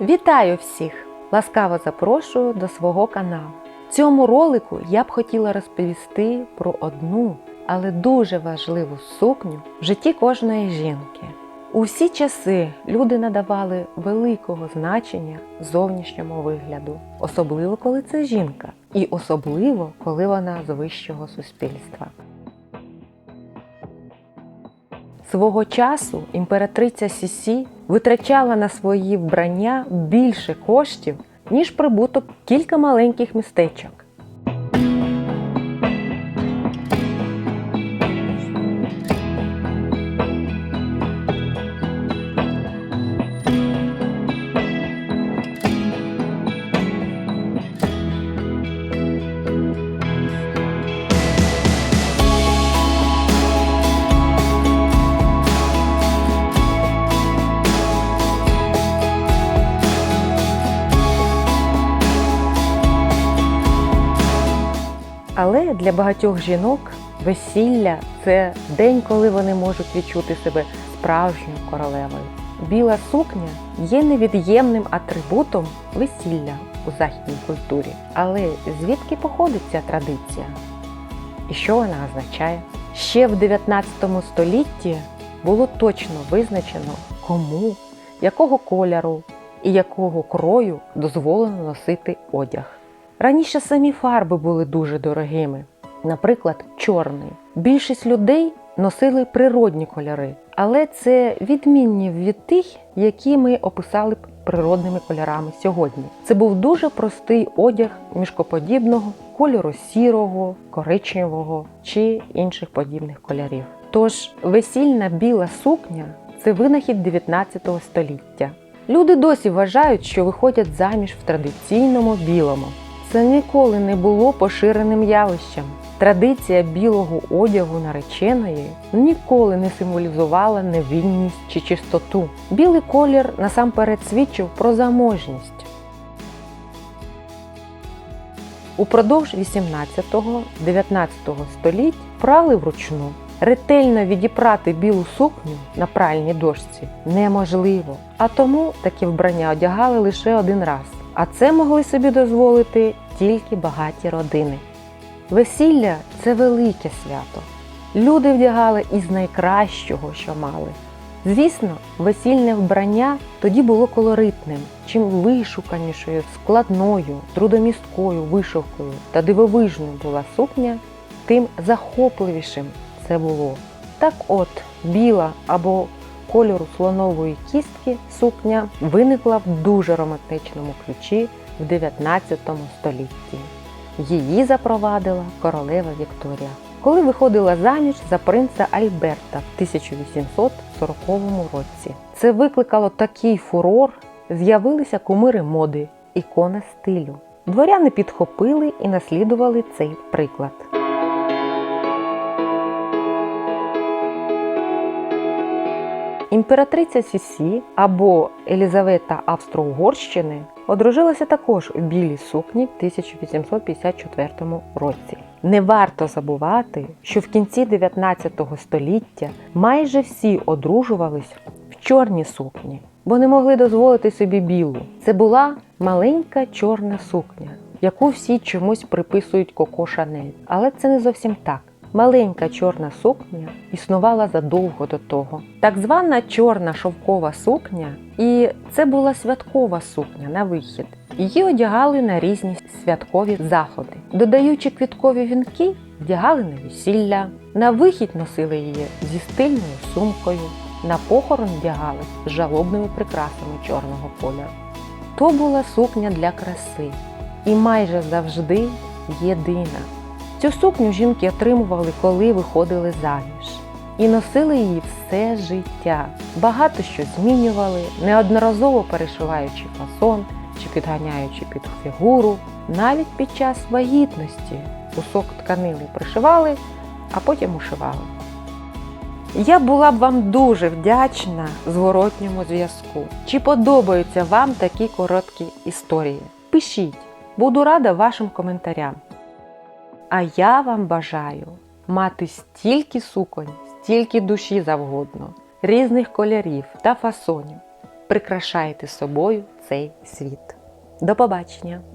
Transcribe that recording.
Вітаю всіх! Ласкаво запрошую до свого каналу. В цьому ролику я б хотіла розповісти про одну, але дуже важливу сукню в житті кожної жінки. У всі часи люди надавали великого значення зовнішньому вигляду, особливо коли це жінка, і особливо коли вона з вищого суспільства. Свого часу імператриця Сісі витрачала на свої вбрання більше коштів, ніж прибуток кілька маленьких містечок. Але для багатьох жінок весілля це день, коли вони можуть відчути себе справжньою королевою. Біла сукня є невід'ємним атрибутом весілля у західній культурі. Але звідки походить ця традиція? І що вона означає? Ще в 19 столітті було точно визначено, кому, якого кольору і якого крою дозволено носити одяг. Раніше самі фарби були дуже дорогими, наприклад, чорний. Більшість людей носили природні кольори, але це відмінні від тих, які ми описали б природними кольорами сьогодні. Це був дуже простий одяг мішкоподібного кольору сірого, коричневого чи інших подібних кольорів. Тож весільна біла сукня це винахід 19 століття. Люди досі вважають, що виходять заміж в традиційному білому. Це ніколи не було поширеним явищем. Традиція білого одягу нареченої ніколи не символізувала невинність чи чистоту. Білий колір насамперед свідчив про заможність. Упродовж 18-19 століть прали вручну. Ретельно відіпрати білу сукню на пральній дошці неможливо, а тому такі вбрання одягали лише один раз. А це могли собі дозволити тільки багаті родини. Весілля це велике свято. Люди вдягали із найкращого, що мали. Звісно, весільне вбрання тоді було колоритним. Чим вишуканішою, складною, трудомісткою вишивкою та дивовижною була сукня, тим захопливішим це було. Так от, біла або кольору слонової кістки сукня виникла в дуже романтичному ключі в 19 столітті. Її запровадила королева Вікторія, коли виходила заміж за принца Альберта в 1840 році. Це викликало такий фурор, з'явилися кумири моди, ікона стилю. Дворяни підхопили і наслідували цей приклад. Імператриця Сісі або Елізавета Австро-Угорщини одружилася також у білій сукні в 1854 році. Не варто забувати, що в кінці 19 століття майже всі одружувались в чорній сукні, бо не могли дозволити собі білу. Це була маленька чорна сукня, яку всі чомусь приписують Коко Шанель. Але це не зовсім так. Маленька чорна сукня існувала задовго до того. Так звана чорна шовкова сукня, і це була святкова сукня на вихід. Її одягали на різні святкові заходи. Додаючи квіткові вінки, вдягали на весілля, на вихід носили її зі стильною сумкою, на похорон вдягали з жалобними прикрасами чорного кольору. То була сукня для краси і майже завжди єдина. Цю сукню жінки отримували, коли виходили заміж, і носили її все життя. Багато що змінювали, неодноразово перешиваючи фасон чи підганяючи під фігуру. Навіть під час вагітності кусок тканини пришивали, а потім ушивали. Я була б вам дуже вдячна зворотньому зв'язку. Чи подобаються вам такі короткі історії? Пишіть, буду рада вашим коментарям. А я вам бажаю мати стільки суконь, стільки душі завгодно, різних кольорів та фасонів. Прикрашайте собою цей світ. До побачення!